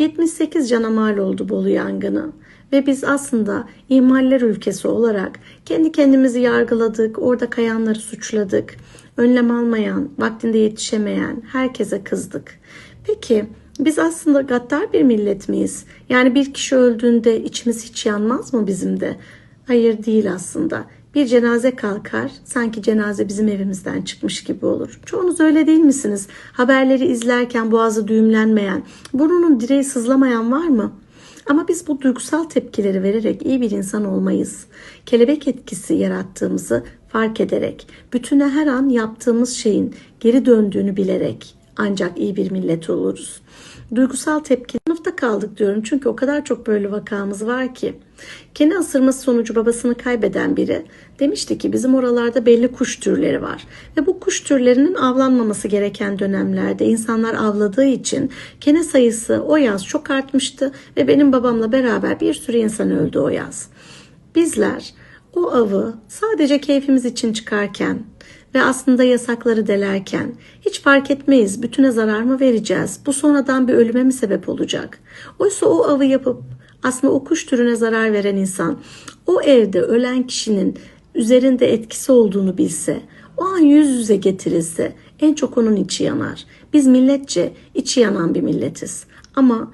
78 cana mal oldu Bolu yangını. Ve biz aslında ihmaller ülkesi olarak kendi kendimizi yargıladık, orada kayanları suçladık. Önlem almayan, vaktinde yetişemeyen herkese kızdık. Peki biz aslında gaddar bir millet miyiz? Yani bir kişi öldüğünde içimiz hiç yanmaz mı bizim de? Hayır değil aslında. Bir cenaze kalkar, sanki cenaze bizim evimizden çıkmış gibi olur. Çoğunuz öyle değil misiniz? Haberleri izlerken boğazı düğümlenmeyen, burnunun direği sızlamayan var mı? Ama biz bu duygusal tepkileri vererek iyi bir insan olmayız. Kelebek etkisi yarattığımızı fark ederek, bütüne her an yaptığımız şeyin geri döndüğünü bilerek ancak iyi bir millet oluruz. Duygusal tepki sınıfta kaldık diyorum çünkü o kadar çok böyle vakamız var ki. Kendi ısırması sonucu babasını kaybeden biri demişti ki bizim oralarda belli kuş türleri var. Ve bu kuş türlerinin avlanmaması gereken dönemlerde insanlar avladığı için kene sayısı o yaz çok artmıştı ve benim babamla beraber bir sürü insan öldü o yaz. Bizler o avı sadece keyfimiz için çıkarken ve aslında yasakları delerken hiç fark etmeyiz bütüne zarar mı vereceğiz? Bu sonradan bir ölüme mi sebep olacak? Oysa o avı yapıp aslında o kuş türüne zarar veren insan o evde ölen kişinin üzerinde etkisi olduğunu bilse, o an yüz yüze getirilse en çok onun içi yanar. Biz milletçe içi yanan bir milletiz. Ama